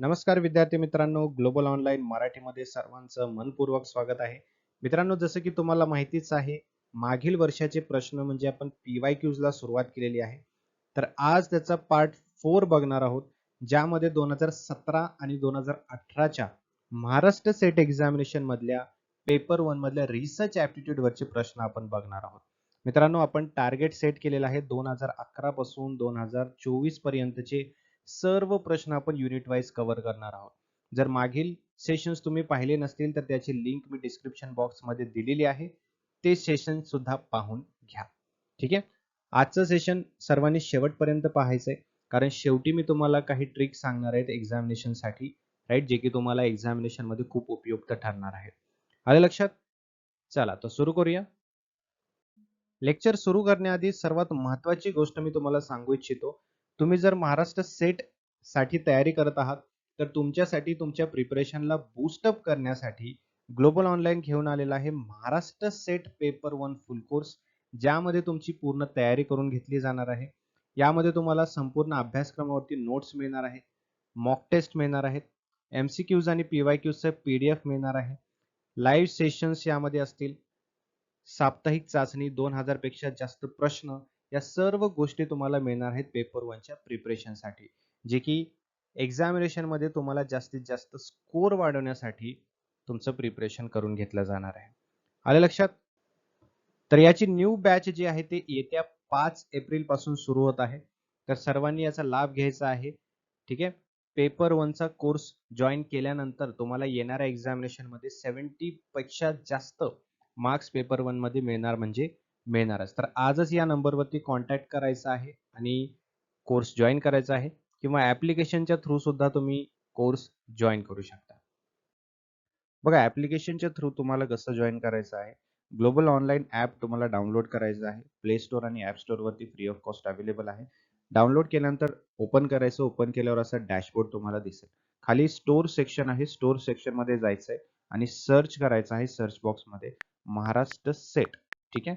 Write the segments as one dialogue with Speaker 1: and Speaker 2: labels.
Speaker 1: नमस्कार विद्यार्थी मित्रांनो ग्लोबल ऑनलाईन मराठीमध्ये सर्वांचं मनपूर्वक स्वागत आहे. मित्रांनो जसं की तुम्हाला माहितीच आहे मागील वर्षाचे प्रश्न म्हणजे आपण पीवाय क्यूजला सुरुवात केलेली आहे. तर आज त्याचा पार्ट फोर बघणार आहोत ज्यामध्ये दोन हजार सतरा आणि दोन हजार अठराच्या महाराष्ट्र सेट एक्झामिनेशन मधल्या पेपर वन मधल्या रिसर्च ऍप्टिट्यूड वरचे प्रश्न आपण बघणार आहोत. मित्रांनो आपण टार्गेट सेट केलेला आहे दोन हजार अकरा पासून दोन हजार चोवीस पर्यंतचे सर्व प्रश्न आपण युनिट वाईज कव्हर करणार आहोत. जर मागील सेशन्स तुम्ही पाहिले नसतील तर त्याची लिंक मी डिस्क्रिप्शन बॉक्समध्ये दिलेली आहे. ते सेशन सुद्धा पाहून घ्या. ठीक आहे? आजचं सेशन सर्वांनी शेवटपर्यंत पाहायचंय. कारण शेवटी मी तुम्हाला काही ट्रिक सांगणार आहेत एक्झामिनेशनसाठी राईट जे की तुम्हाला एक्झामिनेशनमध्ये खूप उपयुक्त ठरणार आहे आले लक्षात? चला तर सुरू करूया. लेक्चर सुरू करण्याआधी सर्वात महत्वाची गोष्ट मी तुम्हाला सांगू इच्छितो. तुम्ही जर महाराष्ट्र सेटसाठी तयारी करत आहात तर तुमच्यासाठी तुमच्या प्रिपरेशनला बूस्टअप करण्यासाठी ग्लोबल ऑनलाईन घेऊन आलेला आहे Maharashtra set paper one full course ज्यामध्ये तुमची पूर्ण तयारी करून घेतली जाणार आहे. यामध्ये तुम्हाला संपूर्ण अभ्यासक्रमावरती नोट्स मिळणार आहे मॉक टेस्ट मिळणार आहेत एमसीक्यूज आणि पीवाय डी एफ मिळणार आहे लाईव्ह सेशन्स यामध्ये असतील साप्ताहिक चाचणी दोन हजारपेक्षा जास्त प्रश्न या सर्व गोष्टी तुम्हाला मिळणार आहेत पेपर वनच्या प्रिपरेशनसाठी जे की एक्झामिनेशनमध्ये तुम्हाला जास्तीत जास्त स्कोर वाढवण्यासाठी तुमचं प्रिपरेशन करून घेतलं जाणार आहे. आले लक्षात? तर याची न्यू बॅच जी आहे ते येत्या पाच एप्रिलपासून सुरू होत आहे. तर सर्वांनी याचा लाभ घ्यायचा आहे. ठीक आहे? पेपर वनचा कोर्स जॉईन केल्यानंतर तुम्हाला येणाऱ्या एक्झामिनेशनमध्ये पेक्षा जास्त मार्क्स पेपर वनमध्ये मिळणार म्हणजे मिळणारच. तर आजच या नंबरवरती कॉन्टॅक्ट करायचा आहे आणि कोर्स जॉईन करायचा आहे किंवा ऍप्लिकेशनच्या थ्रू सुद्धा तुम्ही कोर्स जॉईन करू शकता. बघा ऍप्लिकेशनच्या थ्रू तुम्हाला कसं जॉईन करायचं आहे? ग्लोबल ऑनलाईन ऍप तुम्हाला डाउनलोड करायचं आहे. प्ले स्टोअर आणि ऍप स्टोअरवरती फ्री ऑफ कॉस्ट अवेलेबल आहे. डाउनलोड केल्यानंतर ओपन करायचं ओपन केल्यावर असं डॅशबोर्ड तुम्हाला दिसेल. खाली स्टोर सेक्शन आहे. स्टोर सेक्शनमध्ये जायचंय आणि सर्च करायचं आहे सर्च बॉक्समध्ये. महाराष्ट्र सेट ठीक आहे?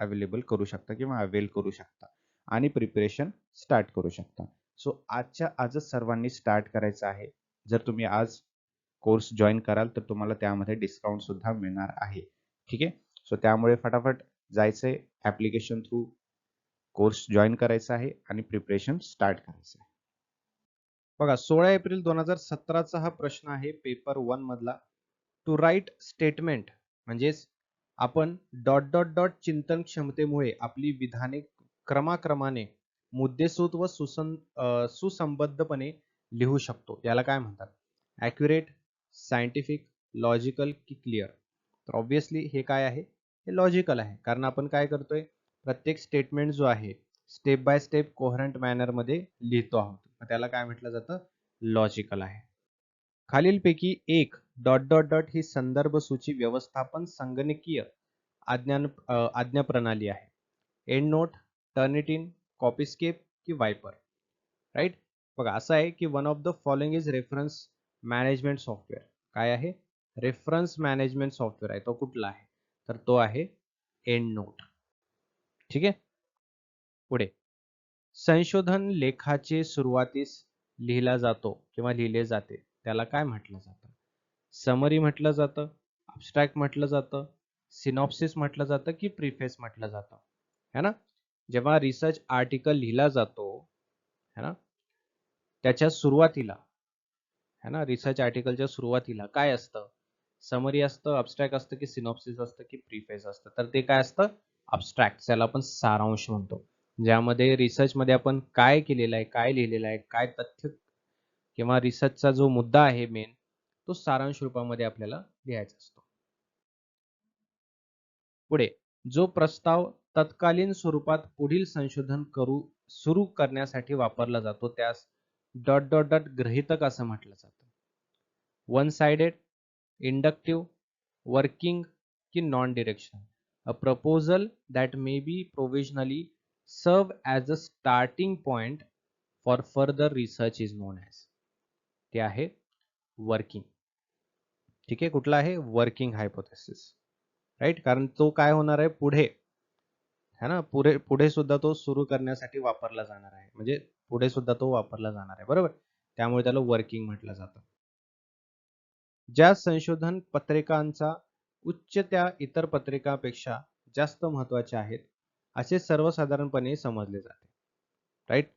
Speaker 1: अवेलेबल करू शकता किंवा अवेल करू शकता. आणि प्रिपरेशन स्टार्ट करू शकता. सो आजच्या आजच सर्वांनी स्टार्ट करायचं आहे. जर तुम्ही आज कोर्स जॉईन कराल तर तुम्हाला त्यामध्ये डिस्काउंट सुद्धा मिळणार आहे. ठीक आहे? सो त्यामुळे फटाफट जायचंय. ऍप्लिकेशन थ्रू कोर्स जॉईन करायचा आहे आणि प्रिपरेशन स्टार्ट करायचं आहे. बघा सोळा एप्रिल दोन हजार सतराचा हा प्रश्न आहे. पेपर वन मधला. टू राईट स्टेटमेंट म्हणजेच आपण डॉट डॉट डॉट चिंतन क्षमतेमुळे आपली विधाने क्रमाक्रमाने मुद्देसूद व सुसं सुसंबद्धपणे लिहू शकतो. याला काय म्हणतात? ॲक्युरेट सायंटिफिक लॉजिकल की क्लिअर तर ऑब्व्हियसली हे काय आहे? हे लॉजिकल आहे. कारण आपण काय करतोय? प्रत्येक स्टेटमेंट जो आहे स्टेप बाय स्टेप कोहरंट मॅनरमध्ये लिहितो आहोत. त्याला काय म्हटलं जातं? लॉजिकल आहे. खालीलपैकी एक डॉट डॉट डॉट ही संदर्भ सूची व्यवस्थापन संगणकीय आज्ञान आज्ञा प्रणाली आहे. एंड नोट टर्निटिन कॉपीस्केप की वायपर. राईट? बघा असं आहे की one of the following is reference management software. काय आहे? रेफरन्स मॅनेजमेंट सॉफ्टवेअर आहे. तो कुठला आहे? तर तो आहे एंड नोट ठीक आहे? पुढे. संशोधन लेखाचे सुरुवातीस लिहिला जातो किंवा लिहिले जाते. त्याला काय म्हटलं जातं? समरी म्हटलं जातं अबस्ट्रॅक्ट म्हटलं जातं सिनॉप्सिस म्हटलं जातं की प्रिफेस म्हटलं जातं? है ना? जेव्हा रिसर्च आर्टिकल लिहिला जातो है ना? त्याच्या सुरुवातीला है ना? रिसर्च आर्टिकलच्या सुरुवातीला काय असतं? समरी असतं अबस्ट्रॅक्ट असतं की सिनॉप्सिस असतं की प्रिफेस असतं. तर ते काय असतं? अबस्ट्रॅक्ट त्याला आपण सारांश म्हणतो. ज्यामध्ये रिसर्च मध्ये आपण काय केलेलं आहे काय लिहिलेलं आहे काय तथ्य किंवा रिसर्चचा जो मुद्दा आहे मेन तो सारांश रूपामध्ये आपल्याला लिहायचा असतो. पुढे जो प्रस्ताव तत्कालीन स्वरूपात पुढील संशोधन करू सुरू करण्यासाठी वापरला जातो त्यास डॉट डॉट डॉट ग्रहितक असं म्हटलं जातं. वन साइडेड इंडक्टिव्ह वर्किंग की non direction. A proposal that may be provisionally serve as a starting point for further research is known as. ते आहे वर्किंग ठीक आहे? कुठला आहे? वर्किंग हायपोथेसिस राईट कारण तो काय होणार आहे? पुढे. है ना? पुढे पुढे सुद्धा तो सुरू करण्यासाठी वापरला जाणार आहे. म्हणजे पुढे सुद्धा तो वापरला जाणार आहे. बरोबर? त्यामुळे त्याला वर्किंग म्हटलं जातं. ज्या संशोधन पत्रिकांचा उच्च त्या इतर पत्रिकापेक्षा जास्त महत्त्वाचे आहेत असे सर्वसाधारणपणे समजले जाते. Right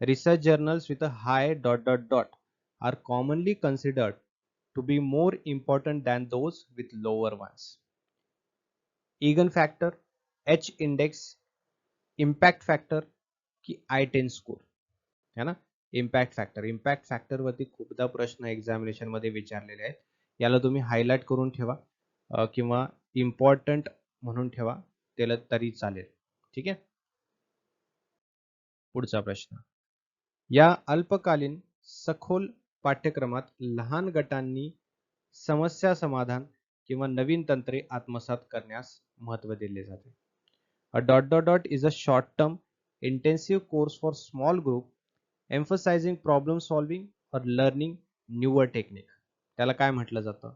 Speaker 1: research journals with high dot dot dot are commonly considered to be more important than those with lower ones. Eigen factor H index impact factor की आय टेन स्कोर है ना? इम्पॅक्ट फॅक्टर इम्पॅक्ट फॅक्टर वरती खूपदा प्रश्न एक्झामिनेशनमध्ये विचारलेले आहेत. याला तुम्ही हायलाईट करून ठेवा किंवा इम्पॉर्टंट म्हणून ठेवा त्याला तरी चालेल. ठीक आहे? पुढचा प्रश्न. या अल्पकालीन सखोल पाठ्यक्रमात लहान गटांनी समस्या समाधान किंवा नवीन तंत्रे आत्मसात करण्यास महत्त्व दिले जाते. A dot dot dot is a short term intensive course for small group emphasising problem solving और लर्निंग न्यूअर टेक्निक त्याला काय म्हटलं जातं?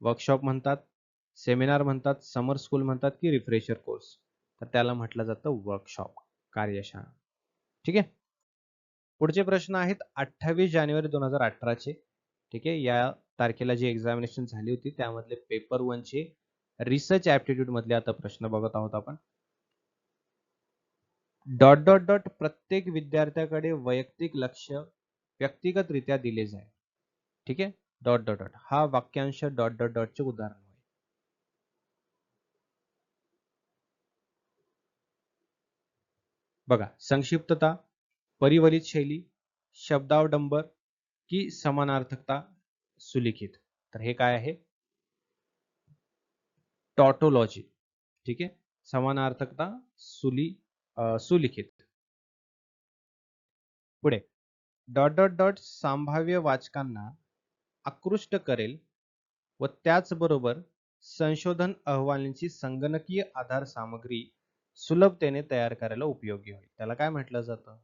Speaker 1: वर्कशॉप म्हणतात सेमिनार म्हणतात समर स्कूल म्हणतात की रिफ्रेशर कोर्स तर त्याला म्हटलं जातं वर्कशॉप कार्यशाळा. ठीक आहे? पुढचे प्रश्न आहेत अठ्ठावीस जानेवारी दोन हजार अठराचे. ठीक आहे या तारखेला जी एक्झामिनेशन झाली होती त्यामधले पेपर वनचे रिसर्च ऍप्टिट्यूड मधले आता प्रश्न बघत आहोत आपण. डॉट डॉट डॉट प्रत्येक विद्यार्थ्याकडे वैयक्तिक लक्ष व्यक्तिगतरित्या दिले जाईल ठीक आहे डॉट डॉट डॉट. हा वाक्यांश डॉट डॉट डॉटचे उदाहरण बघा संक्षिप्तता परिवलित शैली शब्दावडंबर की समानार्थकता सुलिखित. तर हे काय आहे? टॉटोलॉजी. ठीक आहे? समानार्थकता सुली सुलिखित. पुढे. डॉट डॉट डॉट संभाव्य वाचकांना आकृष्ट करेल व त्याचबरोबर संशोधन अहवालांची संगणकीय आधार सामग्री सुलभतेने तयार करायला उपयोगी होईल. त्याला काय म्हटलं जातं?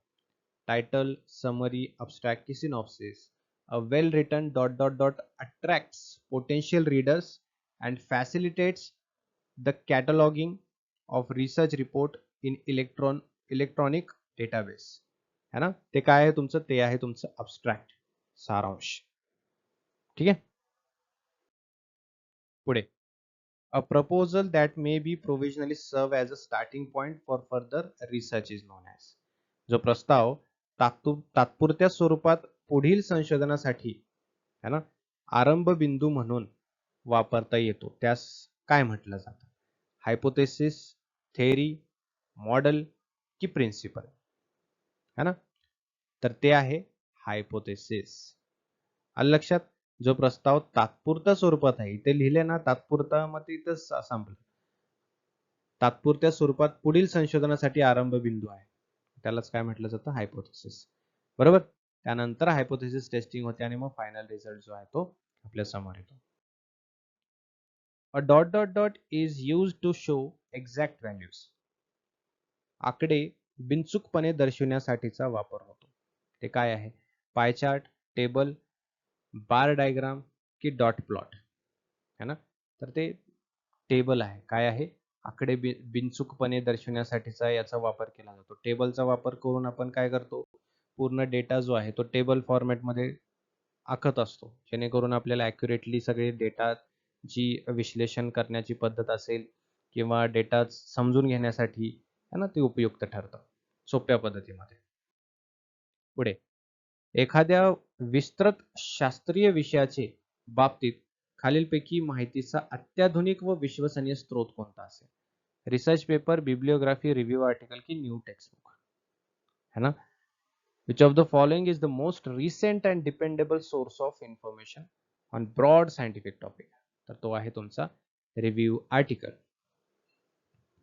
Speaker 1: Title, summary, abstract, synopsis. A well-written dot dot dot dot potential readers readers and the the cataloguing of research report in electronic electronic database है ना? ते काय आहे तुमचं? ते आहे तुमचं अबस्ट्रॅक्ट सारांश. ठीक आहे? पुढे. A proposal that may be provisionally serve as a starting point for further research is known as जो प्रस्ताव तात्पुरत्या स्वरूपात पुढील संशोधनासाठी है ना? आरंभ बिंदू म्हणून वापरता येतो. त्यास काय म्हटलं जातं? हायपोथेसिस थेअरी मॉडेल की प्रिन्सिपल है ना? तर ते आहे हायपोथेसिस आलं लक्षात जो प्रस्ताव तात्पुरत्या स्वरूपात आहे इथे लिहिले ना तात्पुरता मग इथं संपलं. तात्पुरत्या स्वरूपात पुढील संशोधनासाठी आरंभ बिंदू आहे. त्यालाच काय म्हटलं जातं? हायपोथेसिस बरोबर? त्यानंतर हायपोथेसिस टेस्टिंग होते आणि मग फायनल रिझल्ट जो आहे तो आपल्यासमोर येतो. Dot dot dot is use to show exact values आकडे बिनचूकपणे दर्शवण्यासाठीचा वापर होतो. ते काय आहे? Pie chart table bar diagram की डॉट प्लॉट है ना? तर ते टेबल आहे. काय आहे? आकडे बिनचूकपणे दर्शवण्यासाठीचा याचा वापर केला जातो. टेबलचा वापर करून आपण काय करतो? पूर्ण डेटा जो आहे तो टेबल फॉर्मॅटमध्ये आखत असतो. जेणेकरून आपल्याला ॲक्युरेटली सगळे डेटा जी विश्लेषण करण्याची पद्धत असेल किंवा डेटा समजून घेण्यासाठी है ना ते उपयुक्त ठरतं. सोप्या पद्धतीमध्ये. पुढे. एखाद्या विस्तृत शास्त्रीय विषयाचे बाबतीत खालीलपैकी माहितीचा अत्याधुनिक व विश्वसनीय स्रोत कोणता असेल? Research paper bibliography review article की न्यू टेक्स्ट बुक है ना? Which of the following is the most recent and dependable source of information on broad scientific topic तर तो आहे तुमचा review article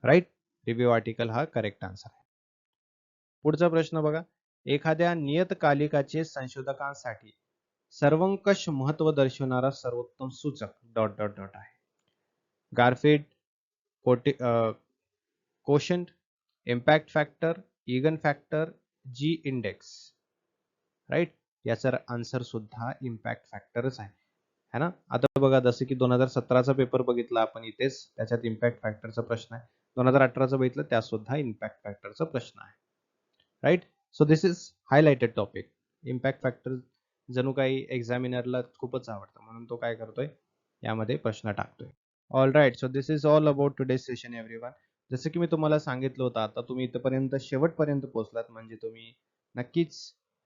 Speaker 1: right review article हा करेक्ट आन्सर आहे. पुढचा प्रश्न बघा. एखाद्या नियतकालिकाचे संशोधकांसाठी सर्वंकष महत्त्व दर्शवणारा सर्वोत्तम सूचक डॉट डॉट डॉट आहे. Garfield quote quotient impact factor eigen factor G index. Right? याचा आन्सर सुद्धा इम्पॅक्ट फॅक्टरच आहे. है ना? आता बघा जसं की दोन हजार सतराचा पेपर बघितला आपण इथेच त्याच्यात इम्पॅक्ट फॅक्टरचा प्रश्न आहे. दोन हजार अठराचा बघितलं त्यात सुद्धा इम्पॅक्ट फॅक्टरचा प्रश्न आहे. Right? So this is highlighted topic impact factor जणू काही एक्झामिनरला खूपच आवडतं. म्हणून तो काय करतोय? यामध्ये प्रश्न टाकतोय. All right so this is all about today session every जसं की मी तुम्हाला सांगितलं होतं आता तुम्ही इथपर्यंत शेवटपर्यंत पोहोचलात म्हणजे तुम्ही नक्कीच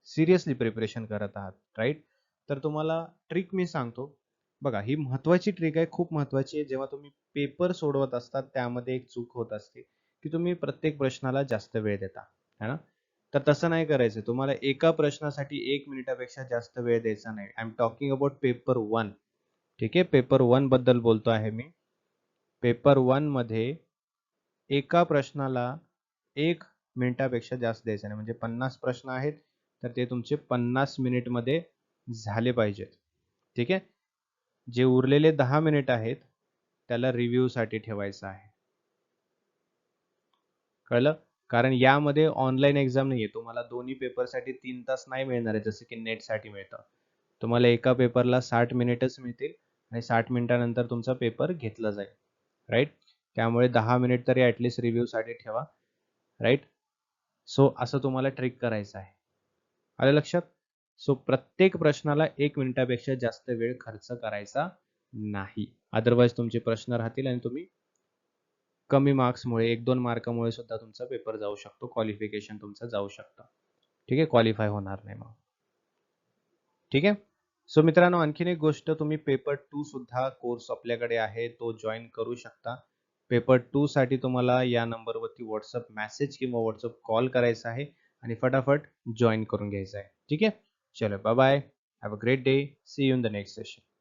Speaker 1: सिरियसली प्रिपरेशन करत आहात राईट तर तुम्हाला ट्रिक मी सांगतो. बघा ही महत्वाची ट्रिक आहे खूप महत्वाची आहे. जेव्हा तुम्ही पेपर सोडवत असतात त्यामध्ये एक चूक होत असते की तुम्ही प्रत्येक प्रश्नाला जास्त वेळ देता है ना? तर तसं नाही करायचं. तुम्हाला एका प्रश्नासाठी एक मिनिटापेक्षा जास्त वेळ द्यायचा नाही. I am talking about paper one ठीक आहे? पेपर वनबद्दल बोलतो आहे मी. पेपर वनमध्ये एका प्रश्नाला एक मिनिटापेक्षा जास्त द्यायचं नाही. म्हणजे पन्नास प्रश्न आहेत तर ते तुमचे पन्नास मिनिटमध्ये झाले पाहिजेत. ठीक आहे? जे उरलेले दहा मिनिट आहेत त्याला रिव्ह्यू साठी ठेवायचं आहे. कळलं? कारण यामध्ये ऑनलाईन एक्झाम नाही आहे तुम्हाला दोन्ही पेपरसाठी तीन तास नाही मिळणार आहे जसं की नेटसाठी मिळतं. तुम्हाला एका पेपरला साठ मिनिटच मिळतील आणि साठ मिनिटानंतर तुमचा पेपर घेतला जाईल. राईट त्यामुळे दहा मिनिट तरी ॲटलिस्ट रिव्ह्यूसाठी ठेवा. राईट सो असं तुम्हाला ट्रिक करायचं आहे. आलं लक्षात? सो प्रत्येक प्रश्नाला एक मिनिटापेक्षा जास्त वेळ खर्च करायचा नाही. अदरवाईज तुमचे प्रश्न राहतील आणि तुम्ही कमी मार्क्समुळे एक दोन मार्कामुळे सुद्धा तुमचा पेपर जाऊ शकतो. क्वालिफिकेशन तुमचं जाऊ शकतं. ठीक आहे? क्वालिफाय होणार नाही मग. ठीक आहे? सो मित्रांनो आणखीन एक गोष्ट तुम्ही पेपर टू सुद्धा कोर्स आपल्याकडे आहे. तो जॉईन करू शकता. पेपर टू साठी तुम्हाला या नंबरवरती व्हॉट्सअप मेसेज किंवा व्हॉट्सअप कॉल करायचा आहे आणि फटाफट जॉईन करून घ्यायचा आहे. ठीक आहे? चलो bye bye have a great day see you in the next session